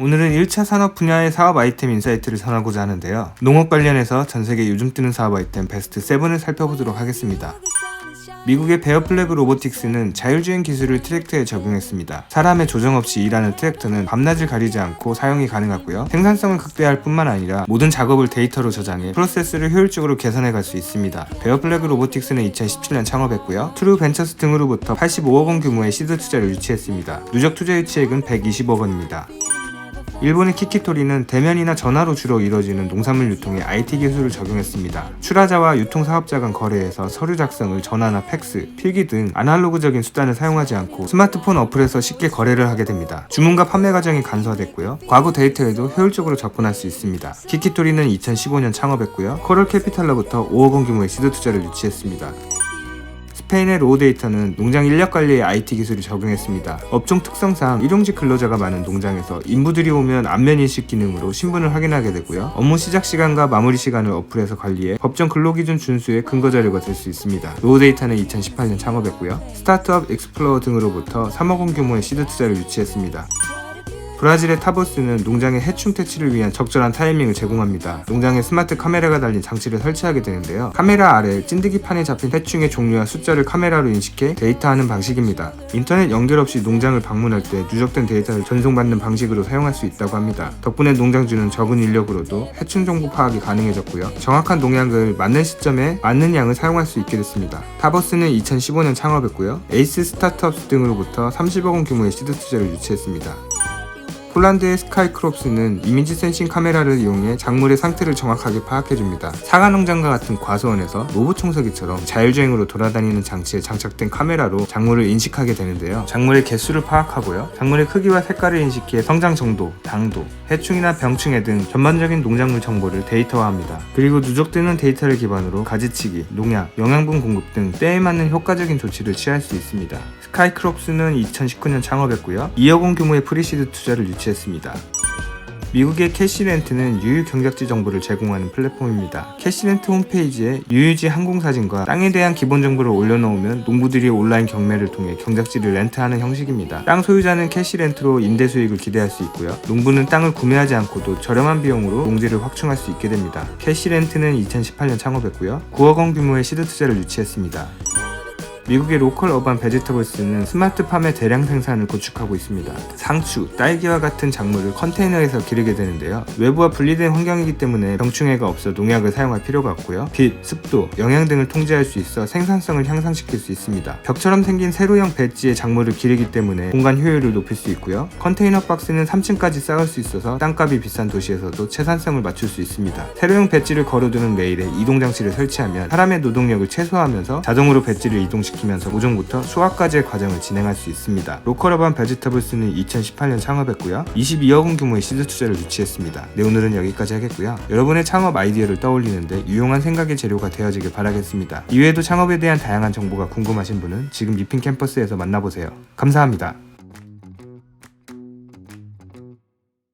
오늘은 1차 산업 분야의 사업 아이템 인사이트를 전하고자 하는데요. 농업 관련해서 전 세계 요즘 뜨는 사업 아이템 베스트 7을 살펴보도록 하겠습니다. 미국의 베어플래그 로보틱스는 자율주행 기술을 트랙터에 적용했습니다. 사람의 조정 없이 일하는 트랙터는 밤낮을 가리지 않고 사용이 가능하고요. 생산성을 극대화할 뿐만 아니라 모든 작업을 데이터로 저장해 프로세스를 효율적으로 개선해 갈 수 있습니다. 베어플래그 로보틱스는 2017년 창업했고요. 트루 벤처스 등으로부터 85억 원 규모의 시드 투자를 유치했습니다. 누적 투자 유치액은 120억 원입니다. 일본의 키키토리는 대면이나 전화로 주로 이뤄지는 농산물 유통에 IT 기술을 적용했습니다. 출하자와 유통 사업자 간 거래에서 서류 작성을 전화나 팩스, 필기 등 아날로그적인 수단을 사용하지 않고 스마트폰 어플에서 쉽게 거래를 하게 됩니다. 주문과 판매 과정이 간소화됐고요. 과거 데이터에도 효율적으로 접근할 수 있습니다. 키키토리는 2015년 창업했고요. 코럴 캐피탈로부터 5억 원 규모의 시드 투자를 유치했습니다. 스페인의 로우 데이터는 농장 인력 관리에 IT 기술을 적용했습니다. 업종 특성상 일용직 근로자가 많은 농장에서 인부들이 오면 안면 인식 기능으로 신분을 확인하게 되고요. 업무 시작 시간과 마무리 시간을 어플에서 관리해 법정 근로기준 준수의 근거 자료가 될 수 있습니다. 로우 데이터는 2018년 창업했고요. 스타트업 익스플로어 등으로부터 3억 원 규모의 시드 투자를 유치했습니다. 브라질의 타보스는 농장의 해충 퇴치를 위한 적절한 타이밍을 제공합니다. 농장에 스마트 카메라가 달린 장치를 설치하게 되는데요. 카메라 아래 찐득이판에 잡힌 해충의 종류와 숫자를 카메라로 인식해 데이터하는 방식입니다. 인터넷 연결 없이 농장을 방문할 때 누적된 데이터를 전송받는 방식으로 사용할 수 있다고 합니다. 덕분에 농장주는 적은 인력으로도 해충 정보 파악이 가능해졌고요. 정확한 농약을 맞는 시점에 맞는 양을 사용할 수 있게 됐습니다. 타버스는 2015년 창업했고요. 에이스 스타트업스 등으로부터 30억 원 규모의 시드 투자를 유치했습니다. 폴란드의 스카이크롭스는 이미지 센싱 카메라를 이용해 작물의 상태를 정확하게 파악해줍니다. 사과 농장과 같은 과수원에서 로봇 청소기처럼 자율주행으로 돌아다니는 장치에 장착된 카메라로 작물을 인식하게 되는데요. 작물의 개수를 파악하고요. 작물의 크기와 색깔을 인식해 성장 정도, 당도, 해충이나 병충해 등 전반적인 농작물 정보를 데이터화합니다. 그리고 누적되는 데이터를 기반으로 가지치기, 농약, 영양분 공급 등 때에 맞는 효과적인 조치를 취할 수 있습니다. 스카이크롭스는 2019년 창업했고요. 2억 원 규모의 프리시드 투자를 유치 했습니다. 미국의 캐시렌트는 유유 경작지 정보를 제공하는 플랫폼입니다. 캐시렌트 홈페이지에 유유지 항공사진과 땅에 대한 기본 정보를 올려놓으면 농부들이 온라인 경매를 통해 경작지를 렌트하는 형식입니다. 땅 소유자는 캐시렌트로 임대 수익을 기대할 수 있고요. 농부는 땅을 구매하지 않고도 저렴한 비용으로 농지를 확충할 수 있게 됩니다. 캐시렌트는 2018년 창업했고요. 9억 원 규모의 시드 투자를 유치했습니다. 미국의 로컬 어반 베지터블스는 스마트팜의 대량 생산을 구축하고 있습니다. 상추, 딸기와 같은 작물을 컨테이너에서 기르게 되는데요. 외부와 분리된 환경이기 때문에 병충해가 없어 농약을 사용할 필요가 없고요. 빛, 습도, 영양 등을 통제할 수 있어 생산성을 향상시킬 수 있습니다. 벽처럼 생긴 세로형 배지의 작물을 기르기 때문에 공간 효율을 높일 수 있고요. 컨테이너 박스는 3층까지 쌓을 수 있어서 땅값이 비싼 도시에서도 채산성을 맞출 수 있습니다. 세로형 배지를 걸어두는 레일에 이동 장치를 설치하면 사람의 노동력을 최소화하면서 자동으로 배지를 이동시 키면서 오종부터 수확까지의 과정을 진행할 수 있습니다. 로컬어반 베지터블스는 2018년 창업했고요. 22억 원 규모의 시드 투자를 유치했습니다. 네 오늘은 여기까지 하겠고요. 여러분의 창업 아이디어를 떠올리는데 유용한 생각의 재료가 되어지길 바라겠습니다. 이외에도 창업에 대한 다양한 정보가 궁금하신 분은 지금 리핀 캠퍼스에서 만나보세요. 감사합니다.